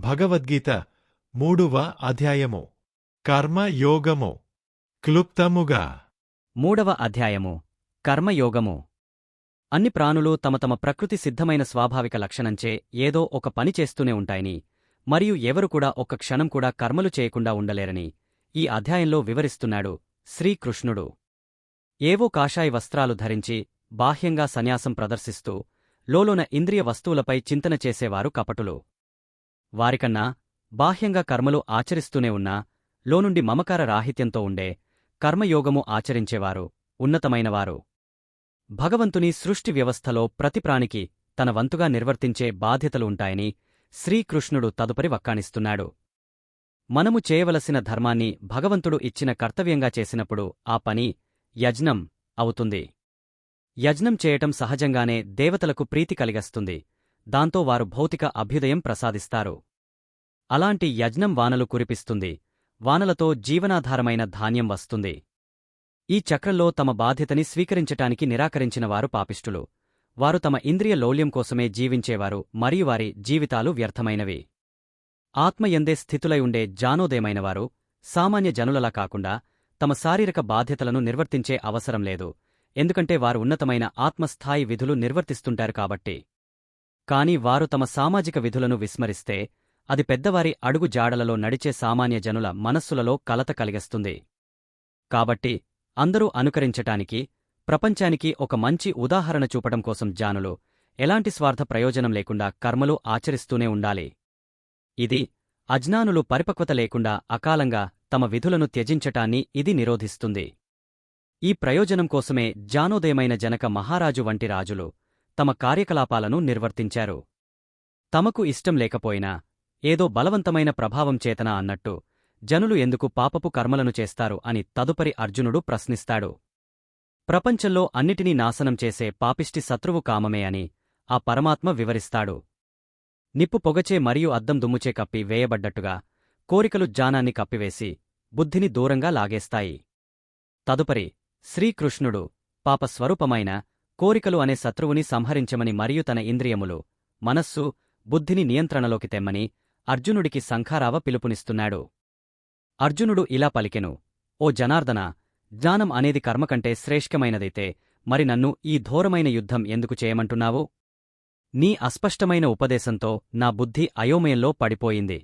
భగవద్గీత మూడవ అధ్యాయము. కర్మయోగము క్లుప్తముగా. మూడవ అధ్యాయము. కర్మయోగము అన్ని ప్రాణులు తమ తమ ప్రకృతి సిద్ధమైన స్వాభావిక లక్షణంచే ఏదో ఒక పని చేస్తూనే ఉంటాయని మరియు ఎవరు కూడా ఒక్క క్షణం కూడా కర్మలు చేయకుండా ఉండలేరని ఈ అధ్యాయంలో వివరిస్తున్నాడు శ్రీకృష్ణుడు. ఏవో కాషాయ వస్త్రాలు ధరించి బాహ్యంగా సన్యాసం ప్రదర్శిస్తూ లోలోన ఇంద్రియ వస్తువులపై చింతన చేసేవారు కపటులు. వారికన్నా బాహ్యంగా కర్మలు ఆచరిస్తూనే ఉన్నా లోనుండి మమకార రాహిత్యంతో ఉండే కర్మయోగము ఆచరించేవారు ఉన్నతమైనవారు. భగవంతుని సృష్టి వ్యవస్థలో ప్రతి ప్రాణికి తన వంతుగా నిర్వర్తించే బాధ్యతలు ఉంటాయని శ్రీకృష్ణుడు తదుపరి వక్కాణిస్తున్నాడు. మనము చేయవలసిన ధర్మాన్ని భగవంతుడు ఇచ్చిన కర్తవ్యంగా చేసినప్పుడు ఆ పని యజ్ఞం అవుతుంది. యజ్ఞం చేయటం సహజంగానే దేవతలకు ప్రీతి కలిగస్తుంది. దాంతో వారు భౌతిక అభ్యుదయం ప్రసాదిస్తారు. అలాంటి యజ్ఞం వానలు కురిపిస్తుంది. వానలతో జీవనాధారమైన ధాన్యం వస్తుంది. ఈ చక్రంలో తమ బాధ్యతని స్వీకరించటానికి నిరాకరించిన వారు పాపిష్టులు. వారు తమ ఇంద్రియ లౌల్యం కోసమే జీవించేవారు మరియు వారి జీవితాలు వ్యర్థమైనవి. ఆత్మయందే స్థితులై ఉండే జానోదయమైనవారు సామాన్య జనులలా కాకుండా తమ శారీరక బాధ్యతలను నిర్వర్తించే అవసరం లేదు. ఎందుకంటే వారు ఉన్నతమైన ఆత్మస్థాయి విధులు నిర్వర్తిస్తుంటారు కాబట్టి. కాని వారు తమ సామాజిక విధులను విస్మరిస్తే అది పెద్దవారి అడుగు జాడలలో నడిచే సామాన్య జనుల మనస్సులలో కలత కలిగిస్తుంది. కాబట్టి అందరూ అనుకరించటానికి ప్రపంచానికి ఒక మంచి ఉదాహరణ చూపటం కోసం జానులు ఎలాంటి స్వార్థ ప్రయోజనం లేకుండా కర్మలు ఆచరిస్తూనే ఉండాలి. ఇది అజ్ఞానులు పరిపక్వత లేకుండా అకాలంగా తమ విధులను త్యజించటాన్ని ఇది నిరోధిస్తుంది. ఈ ప్రయోజనం కోసమే జానోదయమైన జనక మహారాజు వంటి రాజులు తమ కార్యకలాపాలను నిర్వర్తించారు. తమకు ఇష్టం లేకపోయినా ఏదో బలవంతమైన ప్రభావం చేతన అన్నట్టు జనులు ఎందుకు పాపపు కర్మలను చేస్తారు అని తదుపరి అర్జునుడు ప్రశ్నిస్తాడు. ప్రపంచంలో అన్నిటినీ నాశనం చేసే పాపిష్టి శత్రువు కామమే అని ఆ పరమాత్మ వివరిస్తాడు. నిప్పు పొగచే మరియు అద్దం దుమ్ముచే కప్పి వేయబడ్డట్టుగా కోరికలు జానాన్ని కప్పివేసి బుద్ధిని దూరంగా లాగేస్తాయి. తదుపరి శ్రీకృష్ణుడు పాపస్వరూపమైన కోరికలు అనే శత్రువుని సంహరించమని మరియు తన ఇంద్రియములు మనస్సు బుద్ధిని నియంత్రణలోకి తెమ్మని అర్జునుడికి సంఖారావ పిలుపునిస్తున్నాడు. అర్జునుడు ఇలా పలికెను ఓ జనార్దన జ్ఞానం అనేది కర్మకంటే శ్రేష్ఠమైనదైతే మరి నన్ను ఈ ఘోరమైన యుద్ధం ఎందుకు చేయమంటున్నావు? నీ అస్పష్టమైన ఉపదేశంతో నా బుద్ధి అయోమయంలో పడిపోయింది.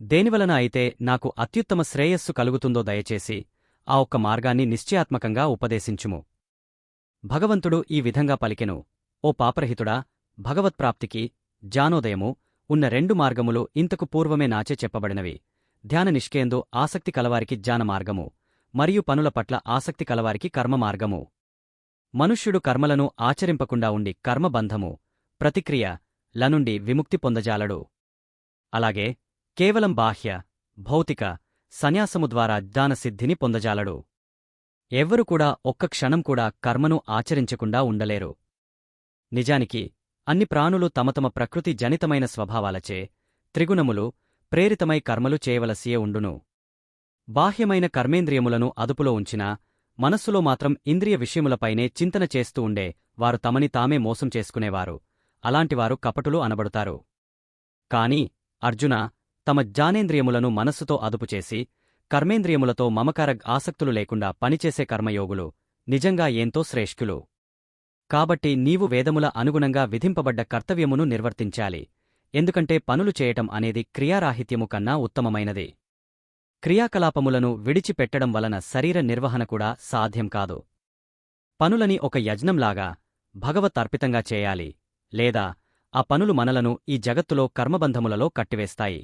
దేనివలన అయితే నాకు అత్యుత్తమ శ్రేయస్సు కలుగుతుందో దయచేసి ఆ ఒక్క మార్గాన్ని నిశ్చయాత్మకంగా ఉపదేశించుము. భగవంతుడు ఈ విధంగా పలికెను ఓ పాపరహితుడా భగవత్ప్రాప్తికి జానోదయము ఉన్న రెండు మార్గములు ఇంతకు పూర్వమే నాచే చెప్పబడినవి. ధ్యాన నిష్కేందు ఆసక్తి కలవారికి జ్ఞాన మార్గము మరియు పనుల పట్ల ఆసక్తి కలవారికి కర్మ మార్గము. మనుష్యుడు కర్మలను ఆచరింపకుండా ఉండి కర్మబంధము ప్రతిక్రియ లనుండి విముక్తి పొందజాలడు. అలాగే కేవలం బాహ్య భౌతిక సన్యాసము ద్వారా జ్ఞానసిద్ధిని పొందజాలడు. ఎవ్వరు కూడా ఒక్క క్షణం కూడా కర్మను ఆచరించకుండా ఉండలేరు. నిజానికి అన్ని ప్రాణులు తమతమ ప్రకృతి జనితమైన స్వభావాలచే త్రిగుణములు ప్రేరితమై కర్మలు చేయవలసియే ఉండును. బాహ్యమైన కర్మేంద్రియములను అదుపులో ఉంచినా మనస్సులో మాత్రం ఇంద్రియ విషయములపైనే చింతన చేస్తూ ఉండే వారు తమని తామే మోసం చేసుకునేవారు. అలాంటివారు కపటులు అనబడుతారు. కాని అర్జున తమ జానేంద్రియములను మనస్సుతో అదుపుచేసి కర్మేంద్రియములతో మమకార ఆసక్తులు లేకుండా పనిచేసే కర్మయోగులు నిజంగా ఏంతో శ్రేష్ఠులు. కాబట్టి నీవు వేదముల అనుగుణంగా విధింపబడ్డ కర్తవ్యమును నిర్వర్తించాలి. ఎందుకంటే పనులు చేయటం అనేది క్రియారాహిత్యము కన్నా ఉత్తమమైనది. క్రియాకలాపములను విడిచిపెట్టడం వలన శరీర నిర్వహణ కూడా సాధ్యం కాదు. పనులని ఒక యజ్ఞంలాగా భగవతర్పితంగా చేయాలి. లేదా ఆ పనులు మనలను ఈ జగత్తులో కర్మబంధములలో కట్టివేస్తాయి.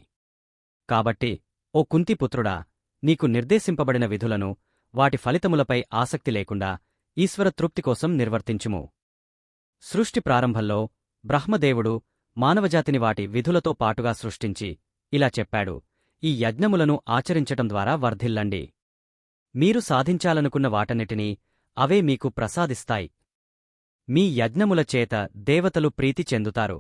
కాబట్టి ఓ కుంతిపుత్రుడా నీకు నిర్దేశింపబడిన విధులను వాటి ఫలితములపై ఆసక్తి లేకుండా ఈశ్వర తృప్తి కోసం నిర్వర్తించుము. సృష్టి ప్రారంభంలో బ్రహ్మదేవుడు మానవజాతిని వాటి విధులతో పాటుగా సృష్టించి ఇలా చెప్పాడు ఈ యజ్ఞములను ఆచరించటం ద్వారా వర్ధిల్లండి. మీరు సాధించాలనుకున్న వాటన్నిటినీ అవే మీకు ప్రసాదిస్తాయి. మీ యజ్ఞముల చేత దేవతలు ప్రీతి చెందుతారు.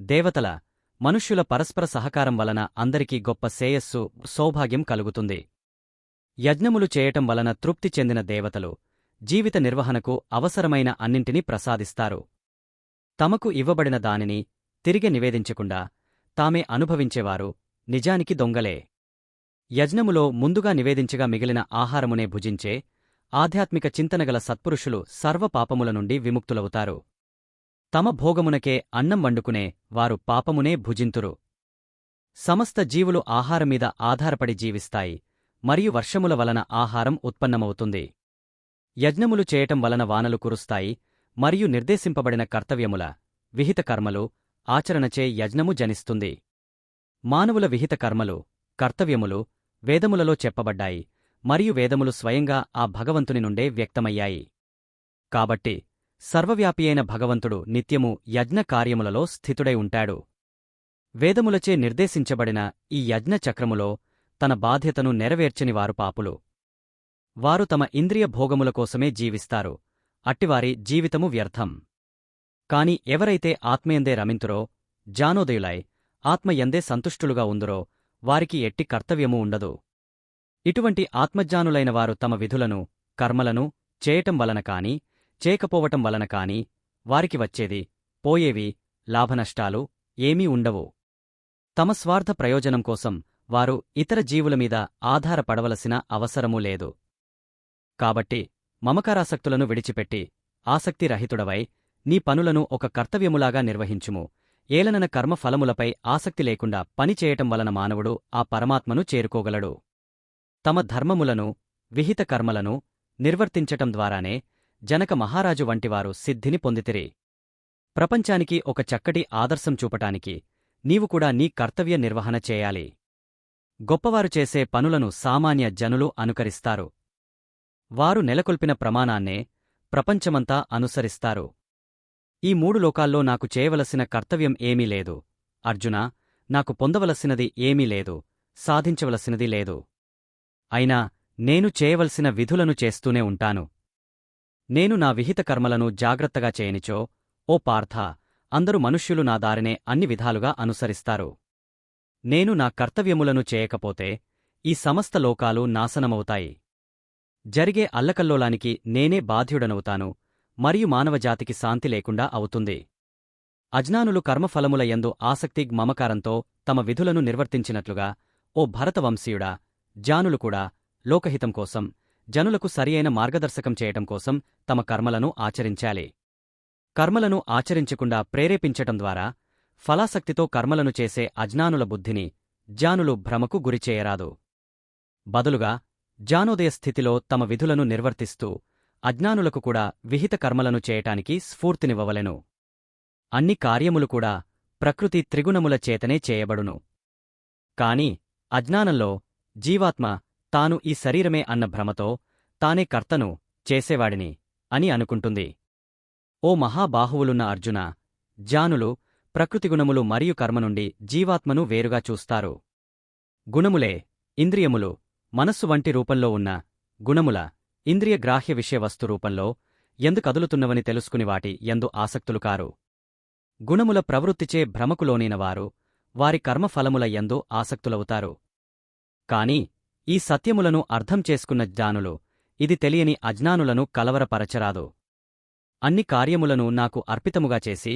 దేవతల మనుష్యుల పరస్పర సహకారం వలన అందరికీ గొప్ప శ్రేయస్సు సౌభాగ్యం కలుగుతుంది. యజ్ఞములు చేయటం వలన తృప్తి చెందిన దేవతలు జీవిత నిర్వహణకు అవసరమైన అన్నింటినీ ప్రసాదిస్తారు. తమకు ఇవ్వబడిన దానిని తిరిగి నివేదించకుండా తామే అనుభవించేవారు నిజానికి దొంగలే. యజ్ఞములో ముందుగా నివేదించగా మిగిలిన ఆహారమునే భుజించే ఆధ్యాత్మిక చింతనగల సత్పురుషులు సర్వపాపముల నుండి విముక్తులవుతారు. తమ భోగమునకే అన్నం వండుకునే వారు పాపమునే భుజింతురు. సమస్త జీవులు ఆహారమీద ఆధారపడి జీవిస్తాయి మరియు వర్షముల వలన ఆహారం ఉత్పన్నమవుతుంది. యజ్ఞములు చేయటం వలన వానలు కురుస్తాయి మరియు నిర్దేశింపబడిన కర్తవ్యముల విహిత కర్మలు ఆచరణచే యజ్ఞము జనిస్తుంది. మానవుల విహిత కర్మలు కర్తవ్యములు వేదములలో చెప్పబడ్డాయి మరియు వేదములు స్వయంగా ఆ భగవంతుని నుండే వ్యక్తమయ్యాయి. కాబట్టి సర్వవ్యాపియైన భగవంతుడు నిత్యము యజ్ఞ కార్యములలో స్థితుడై ఉంటాడు. వేదములచే నిర్దేశించబడిన ఈ యజ్ఞ చక్రములో తన బాధ్యతను నెరవేర్చని వారు పాపులు. వారు తమ ఇంద్రియ భోగముల కోసమే జీవిస్తారు. అట్టివారి జీవితము వ్యర్థం. కాని ఎవరైతే ఆత్మయందే రమింతురో జానోదయులై ఆత్మయందే సంతుష్టులుగా ఉందురో వారికి ఎట్టి కర్తవ్యమూ ఉండదు. ఇటువంటి ఆత్మజ్ఞానులైన వారు తమ విధులను కర్మలను చేయటం వలన కాని చేయకపోవటం వలన కాని వారికి వచ్చేది పోయేవి లాభనష్టాలు ఏమీ ఉండవు. తమ స్వార్థ ప్రయోజనం కోసం వారు ఇతర జీవుల మీద ఆధారపడవలసిన అవసరమూ లేదు. కాబట్టి మమకారాసక్తులను విడిచిపెట్టి ఆసక్తిరహితుడవై నీ పనులను ఒక కర్తవ్యములాగా నిర్వహించుము. ఏలనన కర్మఫలములపై ఆసక్తి లేకుండా పనిచేయటం వలన మానవుడు ఆ పరమాత్మను చేరుకోగలడు. తమ ధర్మములను విహిత కర్మలను నిర్వర్తించటం ద్వారానే జనక మహారాజు వంటివారు సిద్ధిని పొందితిరి. ప్రపంచానికి ఒక చక్కటి ఆదర్శం చూపటానికి నీవు కూడా నీ కర్తవ్య నిర్వహణ చేయాలి. గొప్పవారు చేసే పనులను సామాన్య జనులు అనుకరిస్తారు. వారు నెలకొల్పిన ప్రమాణాన్నే ప్రపంచమంతా అనుసరిస్తారు. ఈ మూడు లోకాల్లో నాకు చేయవలసిన కర్తవ్యం ఏమీ లేదు. అర్జునా నాకు పొందవలసినది ఏమీ లేదు. సాధించవలసినది లేదు. అయినా నేను చేయవలసిన విధులను చేస్తూనే ఉంటాను. నేను నా విహిత కర్మలను జాగ్రత్తగా చేయనిచో ఓ పార్థ అందరు మనుష్యులు నా దారినే అన్ని విధాలుగా అనుసరిస్తారు. నేను నా కర్తవ్యములను చేయకపోతే ఈ సమస్త లోకాలు నాశనమవుతాయి. జరిగే అల్లకల్లోలానికి నేనే బాధ్యుడనవుతాను మరియు మానవజాతికి శాంతి లేకుండా అవుతుంది. అజ్ఞానులు కర్మఫలముల యందు ఆసక్తి మమకారంతో తమ విధులను నిర్వర్తించినట్లుగా ఓ భరతవంశీయుడా జానులు కూడా లోకహితం కోసం జనులకు సరియైన మార్గదర్శకం చేయటం కోసం తమ కర్మలను ఆచరించాలి. కర్మలను ఆచరించకుండా ప్రేరేపించటం ద్వారా ఫలాసక్తితో కర్మలను చేసే అజ్ఞానుల బుద్ధిని జానులు భ్రమకు గురిచేయరాదు బదులుగా జానోదయ స్థితిలో తమ విధులను నిర్వర్తిస్తూ అజ్ఞానులకు కూడా విహిత కర్మలను చేయటానికి స్ఫూర్తినివ్వవలెను. అన్ని కార్యములు కూడా ప్రకృతి త్రిగుణముల చేతనే చేయబడును. కాని అజ్ఞానంలో జీవాత్మ తాను ఈ శరీరమే అన్న భ్రమతో తానే కర్తను చేసేవాడిని అని అనుకుంటుంది. ఓ మహాబాహువులున్న అర్జున జానులు ప్రకృతి గుణములు మరియు కర్మ నుండి జీవాత్మను వేరుగా చూస్తారు. గుణములే ఇంద్రియములు మనస్సు వంటి రూపంలో ఉన్న గుణముల ఇంద్రియ గ్రాహ్య రూపంలో ఎందు కదులుతున్నవని తెలుసుకుని వాటి ఎందు ఆసక్తులు కారు. గుణముల ప్రవృత్తిచే భ్రమకులోనైనవారు వారి కర్మఫలముల ఎందు ఆసక్తులవుతారు. కాని ఈ సత్యములను అర్థం చేసుకున్న జ్ఞానులు ఇది తెలియని అజ్ఞానులను కలవరపరచరాదు. అన్ని కార్యములను నాకు అర్పితముగా చేసి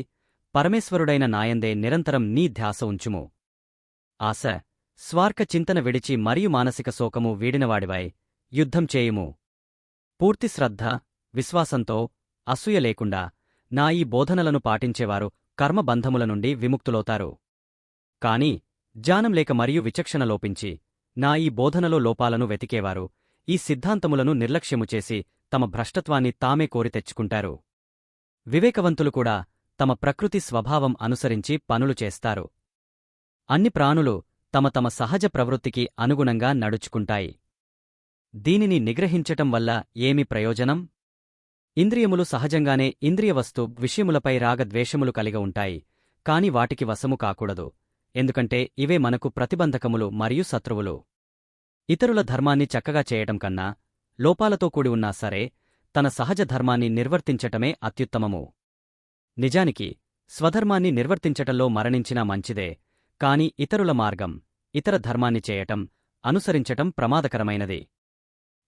పరమేశ్వరుడైన నాయందే నిరంతరం నీ ధ్యాస ఉంచుము. ఆశ స్వార్క చింతన విడిచి మరియు మానసిక శోకము వీడినవాడివై యుద్ధం చేయుము. పూర్తి శ్రద్ధ విశ్వాసంతో అసూయ లేకుండా నా ఈ బోధనలను పాటించేవారు కర్మబంధముల నుండి విముక్తులవుతారు. కాని జ్ఞానం లేక మరియు విచక్షణ లోపించి నా ఈ బోధనలో లోపాలను వెతికేవారు. ఈ సిద్ధాంతములను నిర్లక్ష్యము చేసి తమ భ్రష్టత్వాన్ని తామే కోరి తెచ్చుకుంటారు. వివేకవంతులు కూడా తమ ప్రకృతి స్వభావం అనుసరించి పనులు చేస్తారు. అన్ని ప్రాణులు తమ తమ సహజ ప్రవృత్తికి అనుగుణంగా నడుచుకుంటాయి. దీనిని నిగ్రహించటం వల్ల ఏమి ప్రయోజనం? ఇంద్రియములు సహజంగానే ఇంద్రియవస్తు విషయములపై రాగద్వేషములు కలిగి ఉంటాయి కాని వాటికి వశము కాకూడదు. ఎందుకంటే ఇవే మనకు ప్రతిబంధకములు మరియు శత్రువులు. ఇతరుల ధర్మాన్ని చక్కగా చేయటం కన్నా లోపాలతో కూడి ఉన్నా సరే తన సహజ ధర్మాన్ని నిర్వర్తించటమే అత్యుత్తమము. నిజానికి స్వధర్మాన్ని నిర్వర్తించటంలో మరణించినా మంచిదే కాని ఇతరుల మార్గం ఇతర ధర్మాన్ని చేయటం అనుసరించటం ప్రమాదకరమైనది.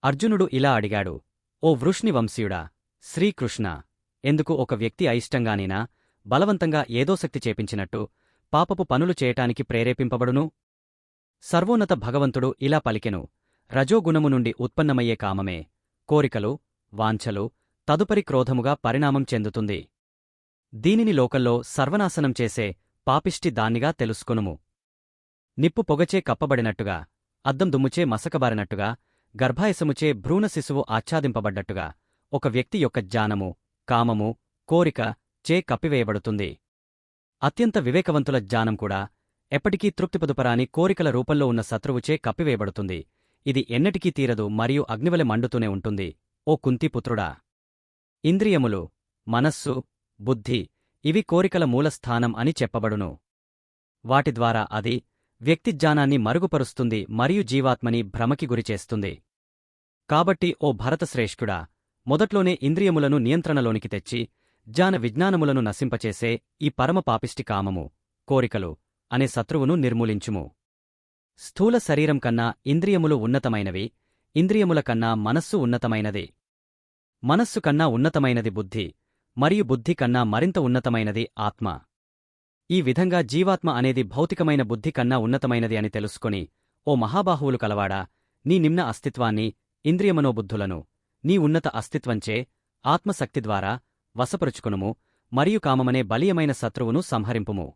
అర్జునుడు ఇలా అడిగాడు ఓ వృష్ణి వంశీయుడా శ్రీకృష్ణ ఎందుకు ఒక వ్యక్తి అయిష్టంగానైనా బలవంతంగా ఏదో శక్తి చేపించినట్టు పాపపు పనులు చేయటానికి ప్రేరేపింపబడును. సర్వోన్నత భగవంతుడు ఇలా పలికెను రజోగుణము నుండి ఉత్పన్నమయ్యే కామమే కోరికలు వాంఛలు తదుపరి క్రోధముగా పరిణామం చెందుతుంది. దీనిని లోకల్లో సర్వనాశనం చేసే పాపిష్టి దాన్నిగా తెలుసుకొనుము. నిప్పు పొగచే కప్పబడినట్టుగా అద్దం దుమ్ముచే మసకబారినట్టుగా గర్భాయసముచే భ్రూణ శిశువు ఆచ్ఛాదింపబడ్డట్టుగా ఒక వ్యక్తి యొక్క జ్ఞానము కామము కోరిక చే కప్పివేయబడుతుంది. అత్యంత వివేకవంతుల జ్ఞానం కూడా ఎప్పటికీ తృప్తిపదుపరాని కోరికల రూపంలో ఉన్న శత్రువుచే కప్పివేయబడుతుంది. ఇది ఎన్నటికీ తీరదు మరియు అగ్నివలె మండుతూనే ఉంటుంది. ఓ కుంతిపుత్రుడా ఇంద్రియములు మనస్సు బుద్ధి ఇవి కోరికల మూలస్థానం అని చెప్పబడును. వాటి ద్వారా అది వ్యక్తి జ్ఞానాన్ని మరుగుపరుస్తుంది మరియు జీవాత్మని భ్రమకి గురిచేస్తుంది కాబట్టి ఓ భరతశ్రేష్ఠుడా! మొదట్లోనే ఇంద్రియములను నియంత్రణలోనికి తెచ్చి జ్ఞాన విజ్ఞానములను నశింపచేసే ఈ పరమ పాపిష్టి కామము కోరికలు అనే శత్రువును నిర్మూలించుము. స్థూల శరీరం కన్నా ఇంద్రియములు ఉన్నతమైనవి ఇంద్రియముల కన్నా మనస్సు ఉన్నతమైనది. మనస్సు కన్నా ఉన్నతమైనది బుద్ధి మరియు బుద్ధి కన్నా మరింత ఉన్నతమైనది ఆత్మ. ఈ విధంగా జీవాత్మ అనేది భౌతికమైన బుద్ధి కన్నా ఉన్నతమైనది అని తెలుసుకొని ఓ మహాబాహువులు కలవాడా నీ నిమ్న అస్తిత్వాన్ని ఇంద్రియమనోబుద్ధులను నీ ఉన్నత అస్తిత్వంచే ఆత్మశక్తి ద్వారా వశపరుచుకునుము మరియు కామమనే బలీయమైన శత్రువును సంహరింపుము.